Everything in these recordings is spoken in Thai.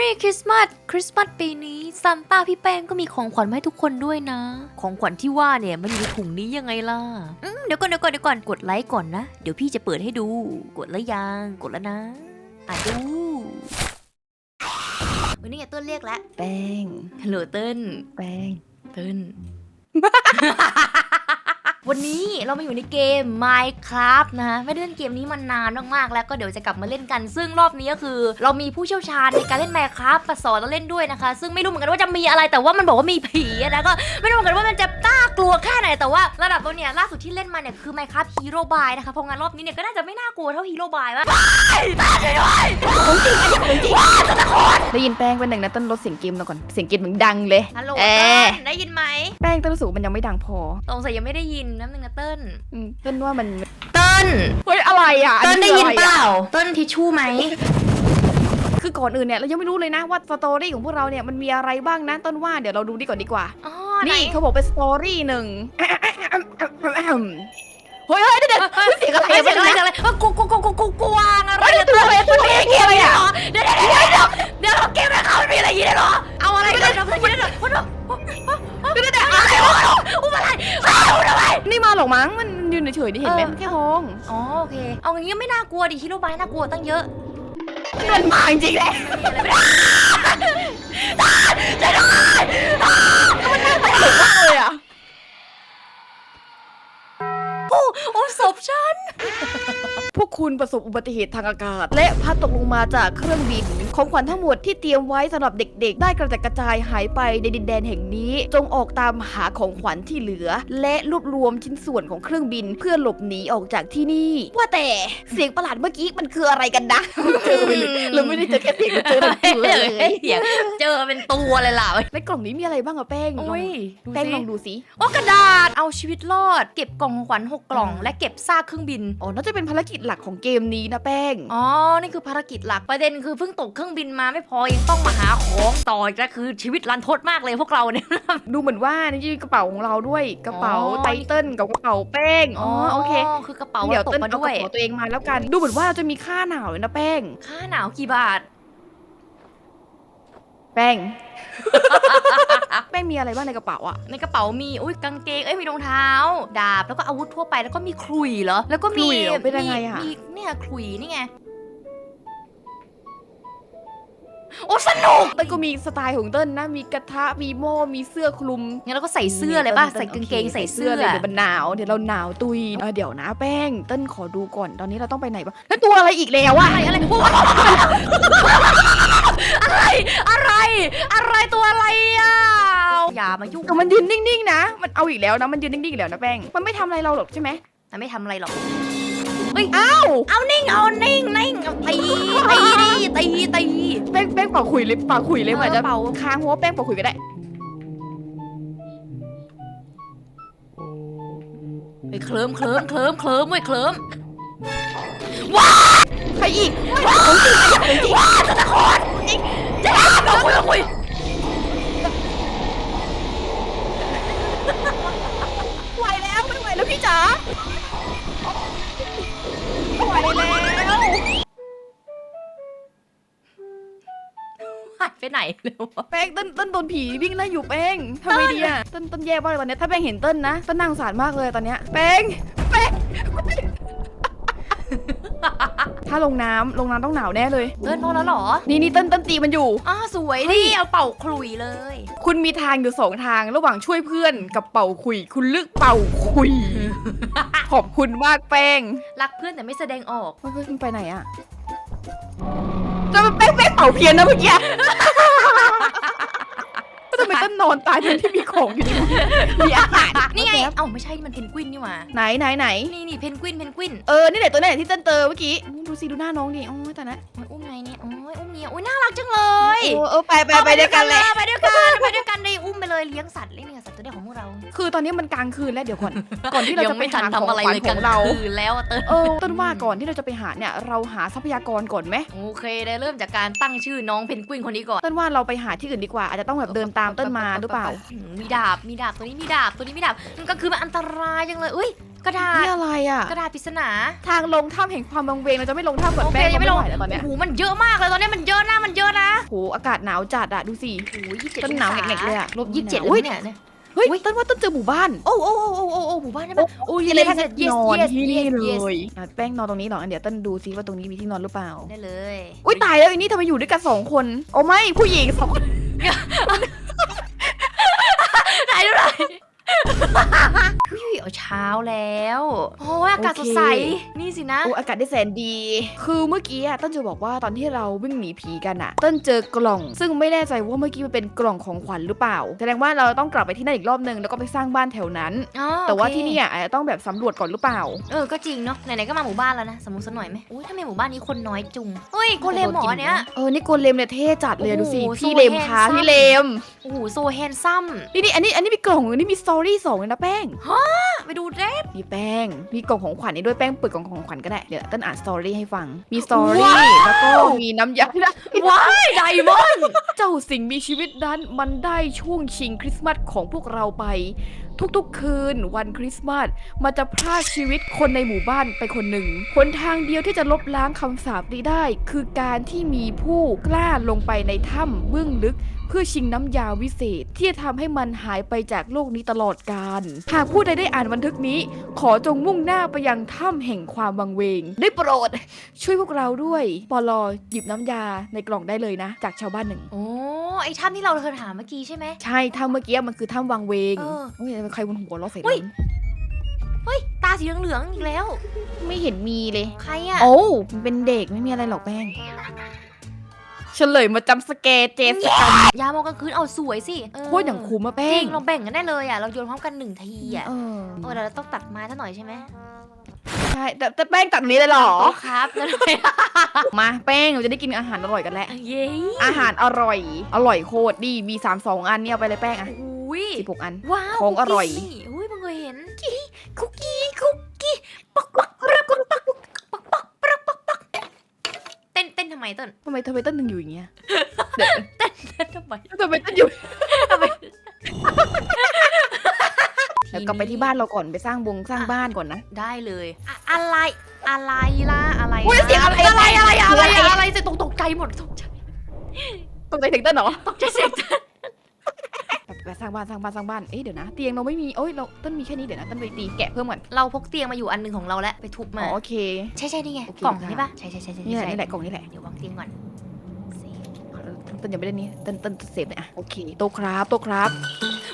Merry Christmas คริสต์มาสปีนี้ซันต้าพี่แป้งก็มีของขวัญมาให้ทุกคนด้วยนะ ของขวัญที่ว่าเนี่ยมันอยู่ในถุงนี้ยังไงล่ะอืมเดี๋ยวก่อนเดี๋ยวก่อนเดี๋ยวก่อนกดไลค์ก่อนนะ เดี๋ยวพี่จะเปิดให้ดู กดแล้วยังกดแล้วนะ อะดูวันนี้ไงเต้นเรียกแล้วแป้งฮัลโหลเต้นแป้งเต้น วันนี้เรามาอยู่ในเกม Minecraft นะฮะไม่ได้เล่นเกมนี้มานานมากๆแล้วก็เดี๋ยวจะกลับมาเล่นกัน ซึ่งรอบนี้ก็คือ เรามีผู้เชี่ยวชาญในการเล่น Minecraft มาสอนเราเล่นด้วยนะคะ ซึ่งไม่รู้เหมือนกันว่าจะมีอะไรแต่ว่ามันบอกว่ามีผีนะก็ไม่รู้เหมือนกันว่ามันจะต้า กลัวแค่ไหนแต่ว่าระดับตัวเนี้ยล่าสุดที่เล่นมาเนี่ยคือ Minecraft Hero Buy นะคะเพราะงั้นรอบนี้เนี่ยก็น่าจะไม่น่ากลัวเท่า Hero Buy วะได้ยินแป้งเป็นหนึ่งนะต้นลดเสียงเกมหน่อยก่อนเสียงเกมมึงดังเลยฮัลโหลเอ๊ะเติ้ลได้ยินไหมแป้งต้นรู้สึกว่ามันยังไม่ดังพอสงสัยยังไม่ได้ยินน้ำหนึ่งนะเติ้ลอืมต้นว่ามันเติ้ลเฮ้ยอะไรอะเติ้ลได้ยินคือเปอะไรอะล่าเติ้ลทิชชู่ไหม คือก่อนอื่นเนี่ยเรายังไม่รู้เลยนะว่าสตอรี่ของพวกเราเนี่ยมันมีอะไรบ้างนะต้นว่าเดี๋ยวเราดูดีก่อนดีกว่า อ๋อไหนี่เขาบอกเป็นสตอรี่หนึ่งเฮ้ยเฮ้ยเดี๋ยวเดี๋ยวเสียงอะไรเฮ้ยอะเสียงอะไรเสียงอะไรว่ากูกูกูกูกูกูวางอะไรเฮ้ยตัวอะไรตัวอะไรเกี่ยวอะไรอะเดี๋ยวเดี๋ยวเดี๋ยวเดี๋ยวเดี๋ยวเกมไม่เข้ามีอะไรยินได้หรอเอาอะไรกันเดี๋ยวเดี๋ยวเดี๋ยวเดี๋ยวเดี๋ยวเดี๋ยวเดี๋ยวอุ้มอะไรเอาทำไมนี่มาหรอกมั้งมันยืนเฉยๆนี่เห็นไหมเออมันแค่ห้อง อ๋อโอเค เอางี้ไม่น่ากลัวดิฮิโรบายน่ากลัวตั้งเยอะ มันมาจริงๆแหละเลยอะโอ้ศพฉัน พวกคุณประสบอุบัติเหตุทางอากาศ และพลัดตกลงมาจากเครื่องบิน ของขวัญทั้งหมดที่เตรียมไว้สำหรับเด็กๆ ได้กระจัดกระจายหายไปในดินแดนแห่งนี้ จงออกตามหาของขวัญที่เหลือ และรวบรวมชิ้นส่วนของเครื่องบินเพื่อหลบหนีออกจากที่นี่ ว่าแต่เสียงประหลาดเมื่อกี้มันคืออะไรกันนะเจอไปเลยเราไม่ได้เจอแค่เสียงเราเจอทั้งตัวเลยเจอเป็นตัวเลยล่ะในกล่องนี้มีอะไรบ้างอะแป้งลองโอ้ยดูแป้งสิลองดูสิโอ้กระดาษเอาชีวิตรอด เก็บกล่องของขวัญหกกล่องอืมและเก็บซากเครื่องบินอ๋อน่าจะเป็นภารกิจหลักของเกมนี้นะแป้งอ๋อนี่คือภารกิจหลักประเด็นคือเพิ่งตกเครื่องบินมาไม่พอยังต้องมาหาของต่ออีกแล้วคือชีวิตรันทดมากเลยพวกเราเนี่ย ดูเหมือนว่านี่คือกระเป๋าของเราด้วยกระเป๋าอ๋อ ไตเติ้ลกับกระเป๋าแป้งอ๋อโอเคคือกระเป๋าเดี๋ยวตกเติ้ลมาเอาด้วยกระเป๋าตัวเองมาแล้วกัน ดูเหมือนว่าเราจะมีค่าหนาวเลยนะแป้ง ค่าหนาวกี่บาท แป้ง แป้งมีอะไรบ้างในกระเป๋าอะในกระเป๋ามีอุ้ยกางเกงเอ้ยมีรองเท้า ดาบแล้วก็อาวุธทั่วไปแล้วก็มีขลุ่ยเหรอแล้วก็มีขลุ่ยเหรอเป็นยังไงอะ มีมีเนี่ยขลุ่ยนี่ไง โอ้สนุกเติ้ลก็มีสไตล์ของเติ้ลนะ มีกระทะ มีหม้อ มีเสื้อคลุม งั้นเราก็ใส่เสื้อเลยป่ะติ้ใส่โกางเกงโคใส่เสื้อเลยเดี๋ยวมันหนาว เดี๋ยวเราหนาวตุยเออเดี๋ยวนะแป้ง เติ้ลขอดูก่อน ตอนนี้เราต้องไปไหนบ้างแล้วตัวอะไรอีกแล้วอะอะไรอะไรโอ้ยอะไร อะไร อะไรตัวอะไรอะอย่ามายุ่งแต่มันยืนนิ่งๆนะ มันเอาอีกแล้วนะ มันยืนนิ่งๆอีกแล้วนะแป้ง มันไม่ทำอะไรเราหรอกใช่ไหมมันไม่ทำอะไรหรอก อ้าวเอานิ่งเอานิ่งนิ่งเอาตีตีดิตีตีแป้งแป้งเป่าขุยเลยเป่าขุยเลยเออเหมือนจะเป่าค้างหัวแป้งเป่าขุยก็ได้ไปเคลิ้มเคลิ้มเคลิ้มเคลิ้มเว้ยเคลิ้มใครอีกของจริงอะของจริงเราคุยเราคุยไหวแล้วไม่ไหวแล้วพี่จ๋าไม่ ไหวแล้วหายไปไหนเลยวะแป้งต้นต้นโดนผีวิ่งไล่อยู่แป้งทำไมดีอะต้นต้นแย่มากเลยตอนเนี้ยถ้าแป้งเห็นต้นนะต้นน่าสงสารมากเลยตอนเนี้ยแป้งแป้งถ้าลงน้ำลงน้ำต้องหนาวแน่เลย เดินนอนแล้วเหรอ นี่นี่ต้นต้นตีมันอยู่ อ้าสวยดิ เอาเป่าขลุ่ยเลย คุณมีทางอยู่สองทางระหว่างช่วยเพื่อนกับเป่าคุย คุณเลือกเป่าคุย ขอบคุณมากแป้งรักเพื่อนแต่ไม่แสดงออกเฮ้ยมันไปไหนอะจะมาแป้งแป้งเป่าเพี้ยนนะเมื่อกี้ก็ทำไมต้นนอนตายทั้งที่มีของอยู่ในมือมีอาหารนี่ไงแป๊บเอ้าไม่ใช่นี่มันเพนกวินนี่หว่า ไหนไหนไหนนี่นี่เพนกวินเพนกวิน เออ นี่แหละตัวไหนที่เต้นเตอเมื่อกี้อู้ดูสิดูหน้าน้องดิโอ้ยแต่นะโอ้ยอุ้มไงเนี่ยโอ้ยอุ้มเนี่ยโอ้ยน่ารักจังเลย เออเออไปไปไปด้วยกันแหละไปด้วยกันไปด้วยกันเลยอุ้มไปเลยเลี้ยงสัตว์เลี้ย คือตอนนี้มันกลางคืนแล้วเดี๋ยวก่อน ก่อนที่เราจะไปหายังม่ทันของทำอะไรขวัญเลยของเราคืนแล้วอะเติ้ลเออต้นว่าก่อนที่เราจะไปหาเนี่ยเราหาทรัพยากรก่อนไหมโอเคได้เริ่มจากการตั้งชื่อน้องเพนกวินคนนี้ก่อนต้นว่าเราไปหาที่อื่นดีกว่าอาจจะต้องแบบเดินตามต้นมาหรือเปล่าอืมมีดาบมีดาบตัวนี้มีดาบตัวนี้มีดาบมันก็คือมันอันตรายจังเลยอุ้ยกระดาษนี่อะไรอะกระดาษปริศนา ทางลงถ้ำแห่งความบังเวงเราจะไม่ลงถ้ำก่อนโอเคแป้งยังไม่ลงไหวแล้วตอนเนี้ยโอ้โหมันเยอะมากเลยตอนนี้มันเยอะนะมันเยอะนะโหอากาศหนาวจัดอะดูสิโอ้ยยี่สิบเจ็ดต้นหนาวแหกๆเลยอะลบยี่สิบเจ็ดอุ๊เลยยเนี่ย เฮ้ยต้นว่าต้นเจอหมู่บ้าน โอ้โอ้โอ้โอ้โอ้โอ้หมู่บ้านได้ไหมโอ้ย yes เลย yes จะ yes นอน yes ที่นี่ yes เล yes ยอะแป้งนอนตรงนี้เหรอเดี๋ยวต้นดูซิว่าตรงนี้มีที่นอนหรือเปล่า ได้เลย อุ้ยตายแล้วอันนี้ทำไมอยู่ด้วยกันสองคน โอ้ไม่ผู้หญิงสองคนไหนดูหน่อยอุ้ยเอาเช้าแล้ว โอ้ยอากาศสดใสนี่ สินะโอ้อากาศได้แสนดี คือเมื่อกี้อะต้นจะบอกว่าตอนที่เราวิ่งหนีผีกันอะต้นเจอกล่อง ซึ่งไม่แน่ใจว่าเมื่อกี้มันเป็นกล่องของขวัญหรือเปล่า แสดงว่าเราต้องกลับไปที่นั่นอีกรอบนึงแล้วก็ไปสร้างบ้านแถวนั้น อ๋อแต่ว่าโอเคที่นี่อะอาจจะต้องแบบสำรวจก่อนหรือเปล่า เออ ก็จริงเนาะ ไหนๆ ก็มาหมู่บ้านแล้วนะ สมมติสักหน่อยไหมอุ้ยทำไมหมู่บ้านนี้คนน้อยจุงเฮ้ยโกเลมหมอเนี้ย เออ นี่โกเลมเนี่ยเท่จัดเลยโอ้โหดูสิโซพี่เลมคะ handsome พี่เลม โอ้โหโซแฮนซัมนี่นี่อันนี้อันนี้มีกล่องนี่มีสตอรี่สองเลยนะแป้ง ไปดูเด้ มีแป้ง มีกล่องของขวัญนี่ด้วยแป้งเปิดกล่องของขวัญก็ได้ เดี๋ยวต้นอ่านสตอรี่ให้ฟัง มีสตอรี่ว้าวแล้วก็มีน้ำยาว้ายไดมอนด์เจ้าสิ่งมีชีวิตนั้นมันได้ช่วงชิงคริสต์มาสของพวกเราไป ทุกๆคืนวันคริสต์มาสมันจะพรากชีวิตคนในหมู่บ้านไปคนหนึ่งหนทางเดียวที่จะลบล้างคำสาปนี้ได้ คือการที่มีผู้กล้าลงไปในถ้ำเบื้องลึก เพื่อชิงน้ำยาวิเศษ ที่จะทำให้มันหายไปจากโลกนี้ตลอดกาลหากผู้ใดได้อ่านบันทึกนี้ ขอจงมุ่งหน้าไปยังถ้ำแห่งความวังเวง ได้โปรด ช่วยพวกเราด้วยปลอหยิบน้ำยาในกล่องได้เลยนะ จากชาวบ้านหนึ่ง โอ้ไอ้ถ้ำที่เราเคยถามเมื่อกี้ใช่ไหม ใช่ถ้ำเมื่อกี้มันคือถ้ำวังเวงเออเฮ้ยใครบนหัวเราะใส่อุ๊ย เราเฮ้ย ตาสีเหลืองๆอีกแล้ว ไม่เห็นมีเลย ใครอะโอ้มันเป็นเด็กไม่มีอะไรหรอกแป้ง เฉลยมาจำสแกร์เจสกันยามองกลางคืนเอาสวยสิเออโคตรอย่างคุ้มอะจแป้ริงงเราแบ่งกันได้เลยอะเราโยนพร้อมกันหนึ่งทีอะเออเออเดี๋ยวเราต้องตัดไม้ซะหน่อยใช่ไหมใช่แต่แต่แป้งตัดตรงนี้เลยเหรอโต๊ะครับนั่นเลยมาแป้งเราจะได้กินอาหารอร่อยกันแล้ว เย้อาหารอร่อย อร่อยโคตรดีมีสามสองอันเนี่ยเอาไปเลยแป้งอะอุ้ยสิบหกอัน ว้าวของอร่อย คุกกี้ เต้นทำไมเต้นทำไมทำไมต้นถึงอยู่อย่างเงี้ยเต้นทำไมทำไมต้นอยู่ ทำไมเดี๋ยวกลับไปที่บ้านเราก่อนไปสร้างบงสร้างบ้านก่อนนะ ได้เลยอะอะไรอะไรล่ะอะไรอุ๊ยล่ะเสียงอะไรอะไรอะไรอะไรอะไรอะไรจะตกตกใจหมดตกใจตกใจถึงต้นเหรอตกใจเสียงเต้น ไปสร้างบ้านสร้างบ้านสร้างบ้าน เอ๊ะเดี๋ยวนะ เตียงเราไม่มีโอ้ยเราต้นมีแค่นี้เดี๋ยวนะต้นไปตีแกะเพิ่มก่อนเราพกเตียงมาอยู่อันหนึ่งของเราแล้วไปทุบอ๋มา อโอเค ใช่ใช่นี่ไงโอเค กล่องค่ะใช่ปะใช่ใช่ใช่ใช่นี่แหละใช่นี่แหละกล่องนี่แหละเดี๋ยววางเตียงก่อนสิต้นยังไม่ได้นี่ต้นต้นเสพเลยอะโอเคโตะครับโตะครับ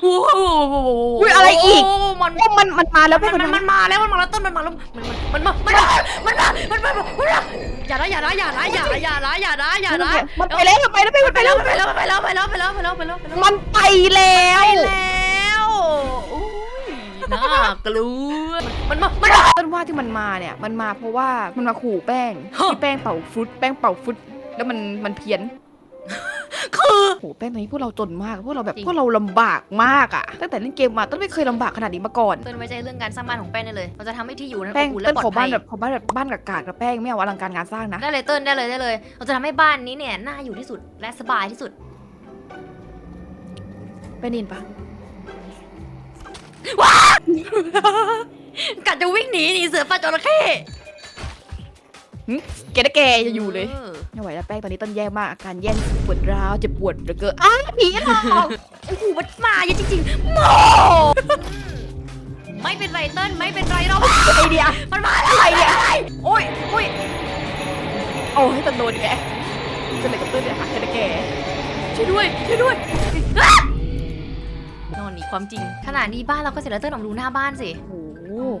โอ้โหอุ๊ยอะไรอีก โมันโอ้มันมันมาแล้วมัแป้งนมันมันมามันมาแล้วมันมาแล้วต้นมันมาแล้วมันมันมันมันมันมามันมามันมามันมา อย่านะอย่านะอย่านะอย่านะอย่านะอย่านะอย่านะมันไปแล้วมันไปแล้วแป้งมันไปไปแล้แล้ววไปแล้วไปแล้วไปแล้วไปแล้วไปแล้วไปแล้วไปแล้วมันไปแล้วไปแล้วอุ้ยน่ากลัวมันมามันมาต้นว่าที่มันมาเนี่ย มันมาเพราะว่ามันมาขู่แป้งฮะที่แป้งเป่าฟรุตแป้งเป่าฟรุตแล้วมันมันเพี้ยน คือโหแป้งตอนนี้พวกเราจนมาก พวกเราแบบจริง พวกเราลำบากมากอะตั้งแต่เล่นเกมมาต้นไม่เคยลำบากขนาดนี้มาก่อน เตือนไว้ใจเรื่องการสร้างบ้านของแป้งได้เลย เราจะทำให้ที่อยู่นั้นแป้งอบอุ่นต้และนปลอขอดบ้าภันยแบบขอบ้านแบบบ้านกับกากกับแป้งไม่เอาอลังการงานสร้างนะได้เลยเติ้ลได้เลยได้เลย เราจะทำให้บ้านนี้เนี่ยน่าอยู่ที่สุดและสบายที่สุดไปนินปะกัดจะวิ่งหนีหนีเสือป่าจระเข้ แกนะแกจะอยู่เลยอไม่ไหวแล้วแป้งตอนนี้ต้นแย่มากอาการแย่ปวดร้าวเจ็บปวดเหลือเกินอ้าวผีหลอกโอ้โหมันมาเยอะจริงๆโมไม่เป็นไรเติ้ลไม่เป็นไรเราไอเดียมันมาแล้วไอเดียโอ้ยโอ้ยโอ้ให้ต้นโดนแกจะเลยกับต้นเนี่ยหาแกนะแกช่วยด้วยช่วยด้วยนอนหนีความจริงขนาดนี้บ้านเราก็เสร็จแล้วเติ้ลลองดูหน้าบ้านสิโอ้โห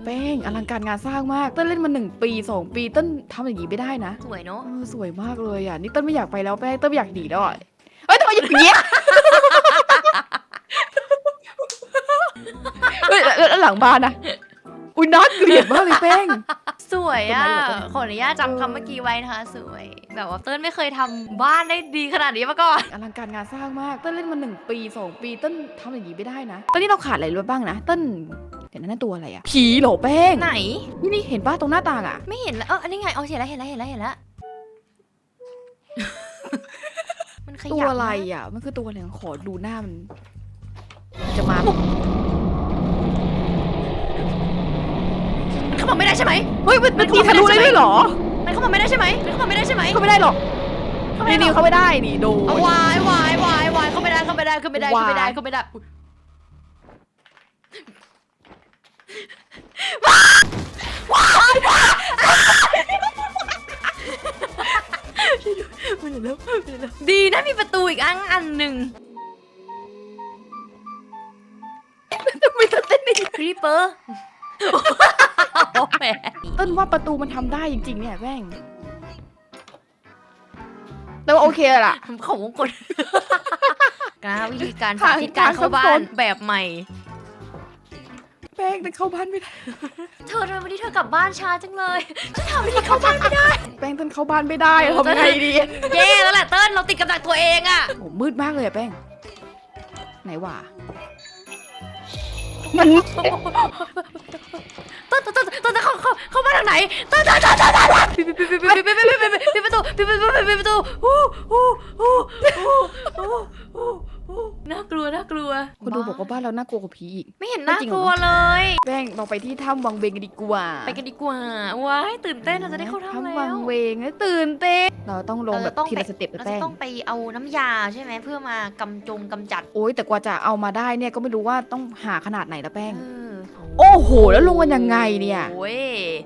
แป้งอลังการงานสร้างมากต้นเล่นมาหนึ่งปีสองปีต้นทำอย่างนี้ไม่ได้นะสวยเนาะเออสวยมากเลยอะนี่ต้นไม่อยากไปแล้วแป้งต้นไม่อยากหนีแล้วอะเอ้ยทำไมอย่างเงี้ยเฮ้ยแล้วแล้วหลังบ้านนะอุ้ยน่าเกลียดมากเลยแป้ง สวยอะเป็นไรเหรอขออนุญาตจำคำเมื่อกี้ไว้นะคะสวย แบบว่าเติ้ลไม่เคยทำบ้านได้ดีขนาดนี้มาก่อนอลังการงานสร้างมากต้นเล่นมาหนึ่งปีสองปีต้นทำอย่างนี้ไม่ได้นะตอนนี้เราขาดอะไรรู้บ้างนะต้น เดี๋ยวนั้นนะตัวอะไรอะผีเหรอแป้งไหน นี่นี่เห็นป้าตรงหน้าต่างอะไม่เห็นแล้วเอออันนี้ไงเอาเห็นแล้วเห็นแล้วเห็นแล้วเห็นแล้วมันขยับตัวอะไรนอะมันคือตัวอะไรขอดูหน้ามันมัน จะมาเข้ามาไม่ได้ใช่ไหมเฮ้ยมันมันตีทะลุได้ด้วยเหรอ มันเข้ามาไม่ได้ใช่ไหมมันเข้ามาไม่ได้ใช่ไหมเขาไม่ได้หรอกเข้าไม่นี่ได้นิวหรอเขาไม่ได้นี่โดเอานวายวายวายวายเข้าไม่ได้เข้าไม่ได้เข้าไม่ได้เข้าไม่ได้เข้าไม่ได้เข้าไมันเร็วมันเร็วดีนะมีประตูอีกอันอันหนึ่งไม่ต้องเต้นนี่ครีเปอร์โอ้แหมต้นว่าประตูมันทำได้จริงๆเนี่ยแม่งแต่ว่าโอเคล่ะ ของมงกลกาวิธีการสาธิตการเข้าบ้านแบบใหม่ แป้งแต่เข้าบ้านไม่ได้ เธอทำไมวันนี้เธอกลับบ้านช้าจังเลยฉันทำวิธีเข้าบ้านไม่ได้ แป้งต้นเข้าบ้านไม่ได้ทำไงดีเย่แล้วแหละเติ้ลเราติดกับดักตัวเองอะโอ้มืดมากเลยอะแป้ง ไหนวะมันเติ้ลเติ้ลเติ้ลเติ้ลเข้าเข้าเข้าบ้านทางไหนเติ้ลเติ้ลเติ้ลเติ้ลเติ้ลปิดปิดปิดปิดปิดปิดปิดปิดปิดประตูปิดปิดปิดปิดประตูฮู้ฮู้ฮู้ฮู้ฮู้ฮู้ฮู้ น่ากลัวน่ากลัวคนดูบอกว่าบ้านเราน่ากลัวกว่าผีอีก ไม่เห็นน่ากลัวเลยแป้งเราไปที่ถ้ำวังเวงกันดีกว่า ไปกันดีกว่าว้ายตื่นเต้นเราจะได้เข้าถ้ำแล้วังวเวงนะตื่นเต้น เราต้องลงแบบเราจะต้องทีละสเต็ปนะเราแป้จะงต้องไปเอาน้ำยาใช่ไหมเพื่อมากำจงกำจัด โอ้ยแต่กว่าจะเอามาได้เนี่ยก็ไม่รู้ว่าต้องหาขนาดไหนละแป้งเออโอ้โห แล้วลงกันยังไงเนี่ยโอ้ย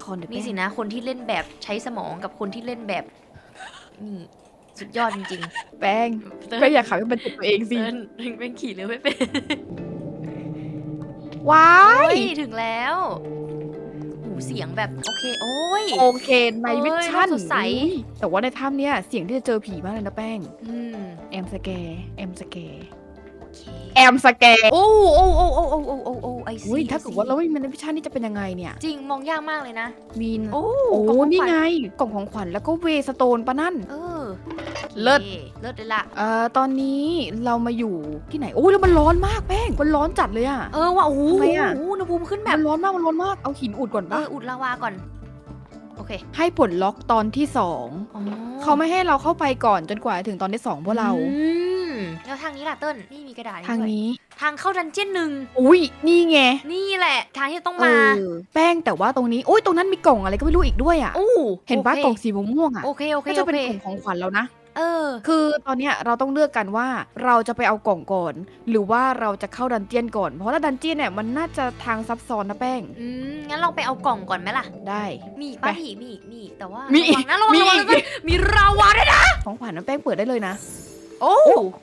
คนเดี๋ยวนี่แป้งสินะคนที่เล่นแบบใช้สมองกับคนที่เล่นแบบนี่ สุดยอดจริงแป้งๆเติ้ลแป้งอยากขับให้มันเจ็บตัวเองสิ เติ้ลเป็นขี่เรือไม่เป็นว้าโอ้ย ยถึงแล้วหูเสียงแบบโอเคโอ้ย โอเคในเอ้ยวิชั่นน่าสดใสอุ๊ยแต่ว่าในถ้ำเนี่ยเสียงที่จะเจอผีมากเลยนะแป้ง อืมแอมสแกร์แอมสแกร์โอเคแอมสแกร์โอ้โอ้โอ้โอ้โอ้โอ้โอ้โอ้ไอซีอุ้ยถ้าเกิดว่าเราไม่มีในวิชั่นนี่จะเป็นยังไงเนี่ย จริงมองยากมากเลยนะ มีนโอ้โอ้กล่งของนี่ขวัญไงกล่องของขวัญแล้วก็เวสโตนปะนั่น เออ เลิศโอคเลิศเลยล่ะ เอ่อตอนนี้เรามาอยู่ที่ไหนโอ้ยแล้วมันร้อนมากแป้งมันร้อนจัดเลยอะเออว่ะโอ้โหทำไมอะโอ้โหอุณหภูมิขึ้นแบมับ นร้อนมากมันร้อนมากเอาหินอุดก่อนเอปะออุดลาวาก่อน โอเคให้ปลดล็อกตอนที่สองอ๋อเขาไม่ให้เราเข้าไปก่อนจนกว่าจะถึงตอนที่สองพวกเรา อืมแล้วทางนี้ล่ะเติ้ลนี่มีกระดาษทางด้วยนี้ ทางเข้าดันเจี้ยนหนึ่งอุ้ยนี่ไงนี่แหละ ทางที่ต้องเอมาอแป้งแต่ว่าตรงนี้โอ้ยตรงนั้นมีกล่องอะไรก็ไม่รู้อีกด้วยอะโอ้เห็นปะโคกล่องสีม่วงๆอะโอเคโอเคก็จะโอเป็นเคกล่องของขวัญแล้วนะ เออ คือตอนเนี้ยเราต้องเลือกกันว่าเราจะไปเอากล่องก่อน หรือว่าเราจะเข้าดันเจียนก่อน เพราะว่าดันเจียนเนี่ยมันน่าจะทางซับซ้อนนะแป้งอืมงั้นลองไปเอากล่องก่อนไหมล่ะ ได้ มีอีกไปป้ามีอีกมีอีกมีอีกแต่ว่ามีมีอีกนะระวังมีระวังอีก ระวังมีราวาด้วยนะของขวัญนะแป้งเปิดได้เลยนะ โอ้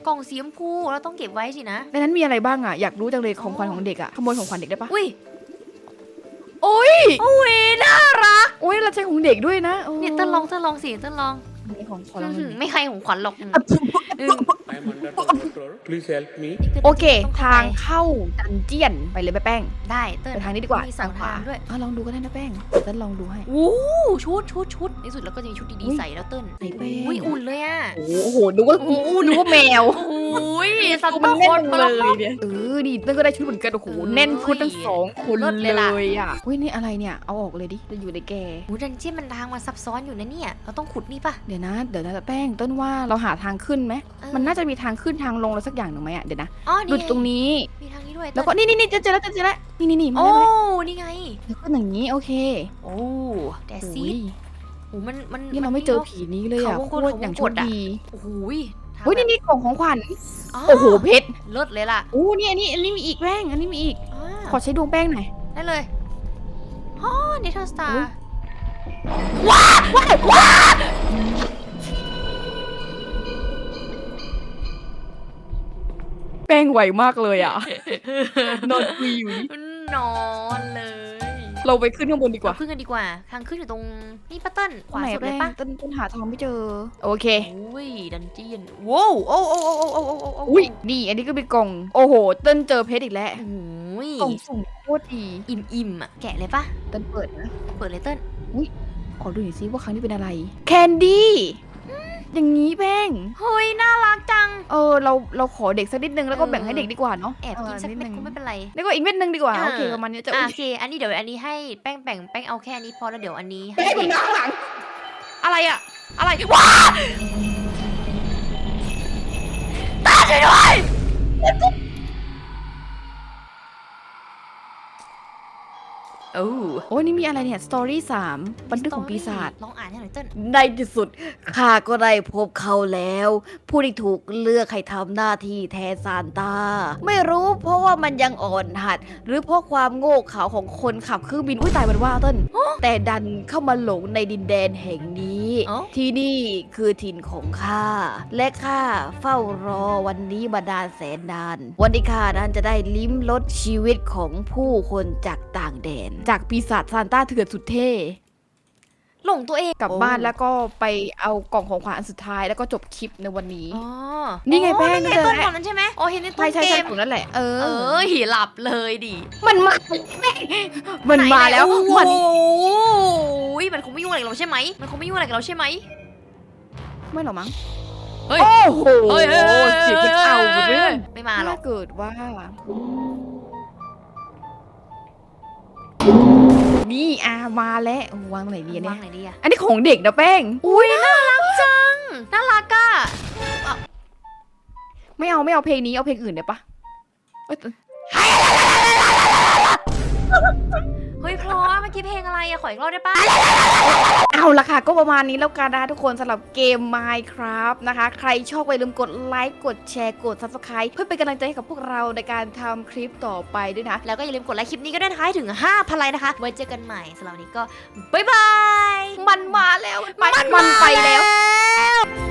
กล่องสีชมพูเราต้องเก็บไว้สินะ ในนั้นมีอะไรบ้างอะ อยากรู้จังเลยของขวัญของเด็กอะขโมยของขวัญเด็กได้ปะอุ้ยโอ้ยอุ้ยน่ารักโอ้ยเราใช้ของเด็กด้วยนะโเนี่ยเต้นลองเต้นลองสิเต้นลองนี่ของขวัญอื้อหือเราไม่ใครของขวัญหรอกอืม I am under the control. Please help me. นี่คือ โอเคต้องทางเข้าเข้าดันเจียนไปเลยแม่แป้งไปได้เต้นไปทางนี้ดีกว่ามีสองทางด้วยอะลองดูก็ได้นะแป้งเดี๋ยวเต้นลองดูให้วู้ชุดชุดชุดในสุดแล้วก็จะมีชุดดีอุ๊ยๆใส่แล้วเต้นไหนแป้งอุ้ยอุ่นเลยอะ โอ้โหนึกว่าโอ้โหนึกว่าแมวอุ้ยสัตว์มันคแน่นนมาเลแล้วยเนี่ยเออนี่เต้นก็ได้ชุดเหมือนกันโอ้โหเอ้ยแน่นชุดทั้งสองคนเลิศเลเลยล่ะยอะอุ้ยนี่อะไรเนี่ยเอาออกเลยดิจะอยู่ในแกโอ้ดันเจี้ยนมันทางมาซับซ้อนอยู่นะเนี่ย เราต้องขุดนี่ปะ เดี๋ยวนะ เดี๋ยวนะแป้งต้นว่าเราหาทางขึ้นไหม เออ มันน่าจะมีทางขึ้นทางลงอะไรสักอย่างหนึ่งไหมอะเดี๋ยวนะอ๋อดูนี่ตรงนี้ มีทางนี้ด้วยแล้วก็นี่นี่นี่เจอแล้วเจอแล้วนี่นี่นี่มาโอ้แล้วนี่ไง แล้วก็อย่างนี้โอเคโอ้แต่โอ้ซียดโอ้มันมันนี่เราไม่เจอผีนี้เลยอะเขาวงโคกดตรอย่างโชเขาวงกคดอะดีโอ้โหทางเฮ้ยนี่นี่กล่องของขวัญอ๋อโอ้โหเพชรเลิศเลยล่ะโอ้นี่อันนี้อันนี้มีอีกแป้งอันนี้มีอีก อ่าขอใช้ดวงแป้งหน่อย ได้เลยอ๋อเนเธอร์สตาอุ๊ร์ย แป้งไวมากเลยอะ นอนคุยอยู่นี่นอนเลยเราไปขึ้นข้างบนดีกว่า ขึ้นกันดีกว่า ทางขึ้นอยู่ตรงนี่ป้เติ้ลขวาสุดเลยปะาต้นต้นหาทองไม่เจอ โอเคอุ้ยดันเจียนว้าวโอ้โอ้โอ้โอ้โอ้โอ้อุ้ยนี่อันนี้ก็เป็นกล่อง โอ้โหเต้นเจอเพชรอีกแล้วกล่องสุ่มโคตรดี อิ่มอิ่มอะ แกะเลยปะเต้นเปิดนะ เปิดเลยเต้นอุ้ยขอดูหน่อยซิว่าครั้งนี้เป็นอะไร แคนดี้ อย่างนี้แป้งเฮ้ยน่ารักจัง เออเราเราขอเด็กสักนิดนึงแล้วก็เออแบ่งให้เด็กดีกว่าเนาะแอบกินสักเม็ดคงไม่เป็นไร แล้วก็อีกเม็ดนึงดีกว่าเออโอเคประมาณนี้จะอะอุ๊โอยเค อันนี้เดี๋ยวอันนี้ให้แป้งแบ่งแป้งเอาแค่อันนี้พอแล้วเดี๋ยวอันนี้ให้แป้งมันเด็กมาข้างหลังอะไรอะอะไรว้า อโอ้โอ้ยนี่มีอะไรเนี่ยสตอรี่สามบันทึกของปีศาจลองอ่านให้หน่อยเติ้ลในที่สุดข้าก็ได้พบเขาแล้ว ผู้ที่ถูกเลือกให้ทำหน้าที่แทนซานตา ไม่รู้เพราะว่ามันยังอ่อนหัด หรือเพราะความโง่เขลาของคนขับเครื่องบินอุ้ยตายมันว่าเต้นแต่ดันเข้ามาหลงในดินแดนแห่งนี้อ๋อที่นี่คือถิ่นของข้าและข้าเฝ้ารอวันนี้มานานแสนนาน วันที่ข้านั้นจะได้ลิ้มรสชีวิตของผู้คนจากต่างแดนจากปีศาจซานต้าเถื่อนสุดเท่หลงตัวเองกลับบ้านแล้วก็ไปเอากล่องของขวัญอันสุดท้ายแล้วก็จบคลิปในวันนี้ อ๋อนี่ไงแป้งอ๋อนี่ไงเจอต้นแล้วก่อนนั้นใช่ไหมอ๋อเห็นในต้ใช่นใช่เกใช่มผมนั่นแหละ เอเออ อหลับเลยดิมันมามันมาแล้ว ไหนๆมันโอ้โหมันคงไม่ยุ่งอะไรกับเราใช่ไหมมันคงไม่ยุ่งอะไรกับเราใช่ไหม ไม่หรอมั้งเฮ้ย โอ้โหเฮ้ยเฮ้ยเฮ้ยเสียงมันเอาเรื่องไม่มาหรอกถ้าเกิดว่า นี่อามาแล้ววางตรงไหนดีอันเนี่วายงไหนดีอะอันนี้ของเด็กนะแป้ง อุ้ยน่ารักจัง น่ารักอะไม่เอาไม่เอาเพลงนี้เอาเพลงอื่นได้ปะเอ้ย ฮ้ยเพราะเมื่อกี้เพลงอะไรอะขออีกรอบได้ปะเอาละค่ะ ก็ประมาณนี้แล้วกันนะคะทุกคนสำหรับเกม Minecraft นะคะ ใครชอบอย่าลืมกดไลค์กดแชร์กด Subscribe เพื่อเป็นกำลังใจให้กับพวกเราในการทำคลิปต่อไปด้วยนะ แล้วก็อย่าลืมกดไลค์คลิปนี้ก็ด้วยนะคะให้ถึง 5,000ไลค์นะคะ ไว้เจอกันใหม่สำหรับวันนี้ก็บ๊ายบาย มันมาแล้ว มันไปมันไปแล้ว